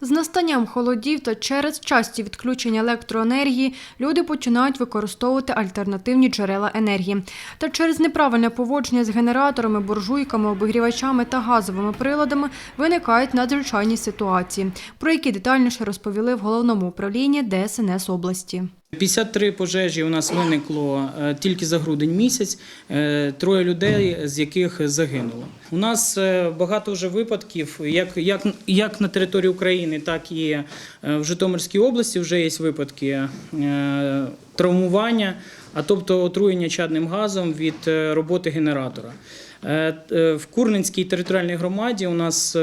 З настанням холодів та через часті відключення електроенергії люди починають використовувати альтернативні джерела енергії. Та через неправильне поводження з генераторами, буржуйками, обігрівачами та газовими приладами виникають надзвичайні ситуації, про які детальніше розповіли в головному управлінні ДСНС області. 53 пожежі у нас виникло е, тільки за грудень місяць, е, троє людей, з яких загинуло. У нас е, багато вже випадків, як, як, як на території України, так і в Житомирській області вже є випадки травмування, а тобто отруєння чадним газом від роботи генератора. В Курненській територіальній громаді у нас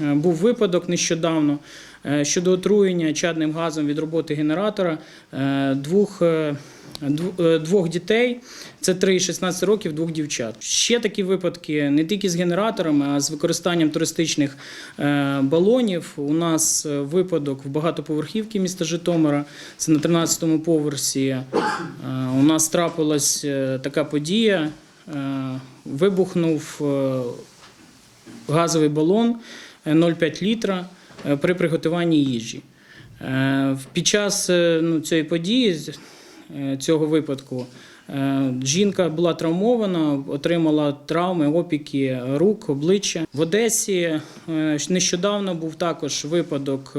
був випадок нещодавно е, щодо отруєння чадним газом від роботи генератора е, двох, е, дв- е, двох дітей. Це 3 і 16 років, двох дівчат. Ще такі випадки не тільки з генераторами, а з використанням туристичних е, балонів. У нас е, випадок в багатоповерхівці міста Житомира. Це на 13-му поверсі. Е, У нас трапилась е, така подія. Е, Вибухнув е, газовий балон е, 0,5 літра е, при приготуванні їжі. Е, Під час е, ну, цієї події, цього випадку, жінка була травмована, отримала травми, опіки рук, обличчя. В Одесі нещодавно був також випадок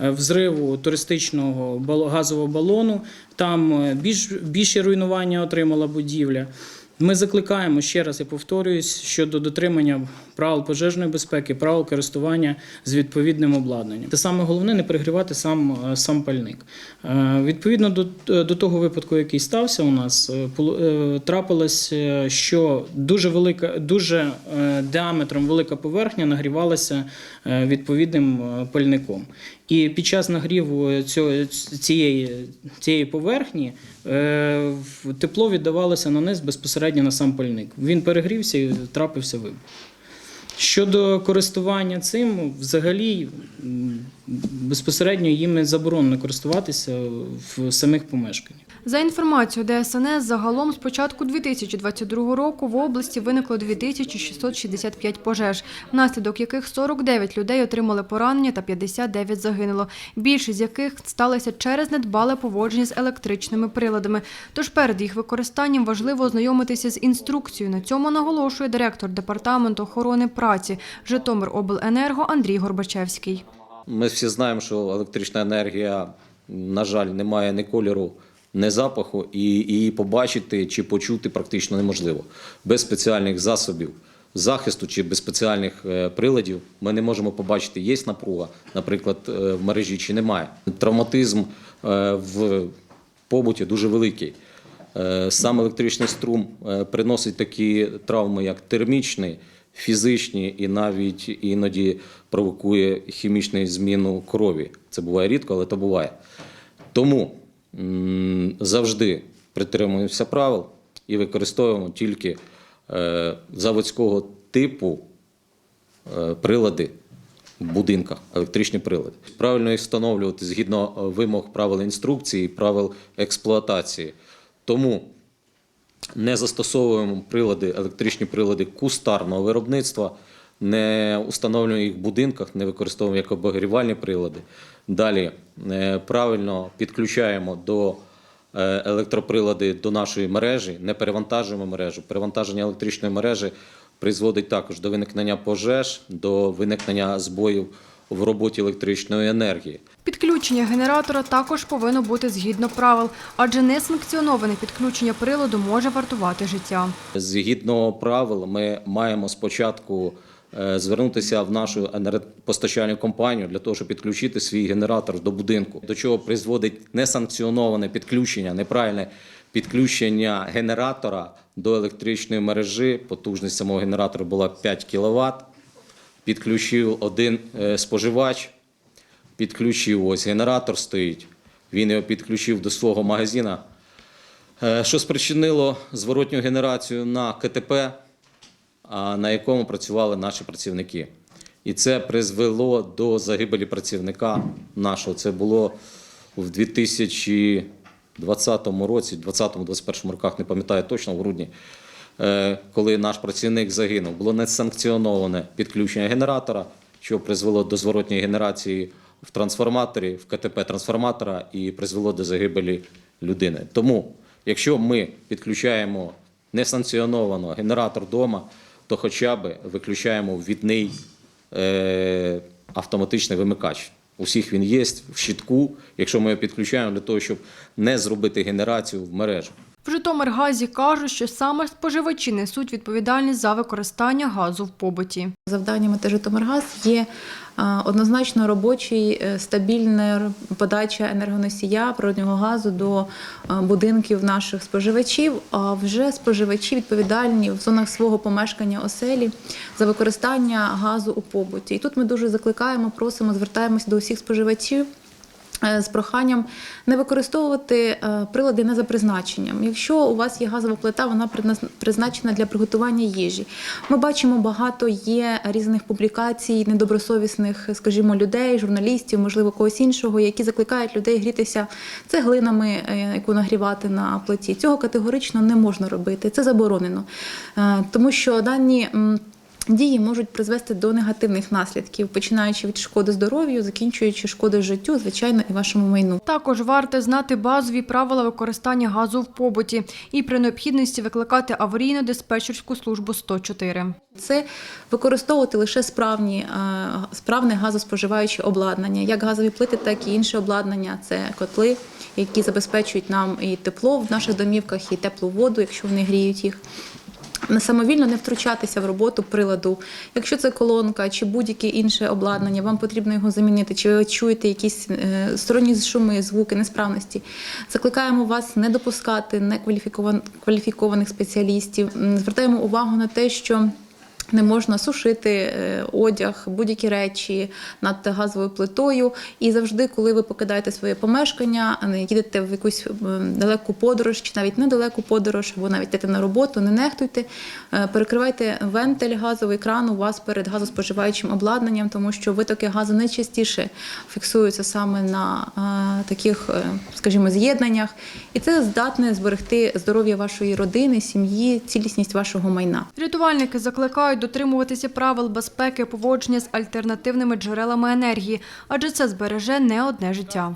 взриву туристичного газового балону. Там більш, більше руйнування отримала будівля. Ми закликаємо ще раз, я повторююсь, щодо дотримання правил пожежної безпеки, правил користування з відповідним обладнанням. Те саме головне не перегрівати сам, е, сам пальник. Е, Відповідно до, до того випадку, який стався у нас, е, е, трапилось, е, що дуже велика, дуже е, діаметром велика поверхня нагрівалася е, відповідним е, пальником. І під час нагріву цієї, цієї поверхні е, тепло віддавалося на низ безпосередньо на сам пальник. Він перегрівся і трапився вибух. Щодо користування цим, взагалі безпосередньо їм заборонено користуватися в самих помешканнях. За інформацією ДСНС, загалом з початку 2022 року в області виникло 2665 пожеж, внаслідок яких 49 людей отримали поранення та 59 загинуло. Більшість з яких сталися через недбале поводження з електричними приладами. Тож перед їх використанням важливо ознайомитися з інструкцією. На цьому наголошує директор департаменту охорони праці Житомиробленерго Андрій Горбачевський. Ми всі знаємо, що електрична енергія, на жаль, не має ні кольору, ні запаху, і її побачити чи почути практично неможливо. Без спеціальних засобів захисту чи без спеціальних е, приладів ми не можемо побачити, є напруга, наприклад, е, в мережі чи немає. Травматизм е, в побуті дуже великий. Сам електричний струм приносить такі травми, як термічний, фізичні і навіть іноді провокує хімічну зміну крові. Це буває рідко, але то буває. Тому завжди притримуємося правил і використовуємо тільки е, заводського типу е, прилади в будинках, електричні прилади. Правильно їх встановлювати згідно е, вимог правил інструкції, правил експлуатації. Тому не застосовуємо прилади, електричні прилади кустарного виробництва, не встановлюємо їх в будинках, не використовуємо як обігрівальні прилади. Далі е, правильно підключаємо до е, електроприлади до нашої мережі, не перевантажуємо мережу. Перевантаження електричної мережі призводить також до виникнення пожеж, до виникнення збоїв в роботі електричної енергії. Підключення генератора також повинно бути згідно правил, адже несанкціоноване підключення приладу може вартувати життя. Згідно правил, ми маємо спочатку звернутися в нашу енергопостачальну компанію для того, щоб підключити свій генератор до будинку. До чого призводить несанкціоноване підключення, неправильне підключення генератора до електричної мережі. Потужність самого генератора була 5 кВт. Підключив один е, споживач, підключив ось генератор стоїть. Він його підключив до свого магазина. Е, що спричинило зворотню генерацію на КТП, на якому працювали наші працівники. І це призвело до загибелі працівника нашого. Це було в 2020 році, 2020-2021 роках, не пам'ятаю точно, в грудні, е, коли наш працівник загинув. Було несанкціоноване підключення генератора що призвело до зворотньої генерації в трансформаторі, в КТП трансформатора і призвело до загибелі людини. Тому, якщо ми підключаємо несанкціоновано генератор вдома, то хоча б виключаємо ввідний е, автоматичний вимикач. Усіх він є в щитку, якщо ми його підключаємо для того, щоб не зробити генерацію в мережу. В Житомиргазі кажуть, що саме споживачі несуть відповідальність за використання газу в побуті. Завданнями та Житомиргаз є однозначно робочий, е, стабільна подача енергоносія природнього газу до будинків наших споживачів. А вже споживачі відповідальні в зонах свого помешкання оселі за використання газу у побуті. І тут ми дуже закликаємо, просимо, звертаємося до усіх споживачів. Е, З проханням не використовувати е, прилади не за призначенням. Якщо у вас є газова плита, вона призна- призначена для приготування їжі. Ми бачимо багато є різних публікацій недобросовісних, скажімо, людей, журналістів, можливо, когось іншого, які закликають людей грітися цеглинами, е, яку нагрівати на плиті. Цього категорично не можна робити. Це заборонено, тому що дані. Дії можуть призвести до негативних наслідків, починаючи від шкоди здоров'ю, закінчуючи шкоди життю, звичайно, і вашому майну. Також варто знати базові правила використання газу в побуті і при необхідності викликати аварійно-диспетчерську службу 104. Це використовувати лише справні, е, справне газоспоживаюче обладнання, як газові плити, так і інше обладнання. Це котли, які забезпечують нам і тепло в наших домівках, і теплу воду, якщо вони гріють їх. Самовільно не втручатися в роботу приладу. Якщо це колонка чи будь-яке інше обладнання, вам потрібно його замінити, чи ви чуєте якісь е, сторонні шуми, звуки, несправності. Закликаємо вас не допускати некваліфікованих кваліфікованих спеціалістів. Звертаємо увагу на те, що не можна сушити е, одяг, будь-які речі над газовою плитою. І завжди, коли ви покидаєте своє помешкання, їдете в якусь далеку подорож, чи навіть недалеку подорож, або навіть йдете на роботу, не нехтуйте, е, перекривайте вентиль газовий кран у вас перед газоспоживаючим обладнанням, тому що витоки газу найчастіше фіксуються саме на е, таких, скажімо, з'єднаннях, і це здатне зберегти здоров'я вашої родини, сім'ї, цілісність вашого майна. Рятувальники закликають дотримуватися правил безпеки поводження з альтернативними джерелами енергії, адже це збереже не одне життя.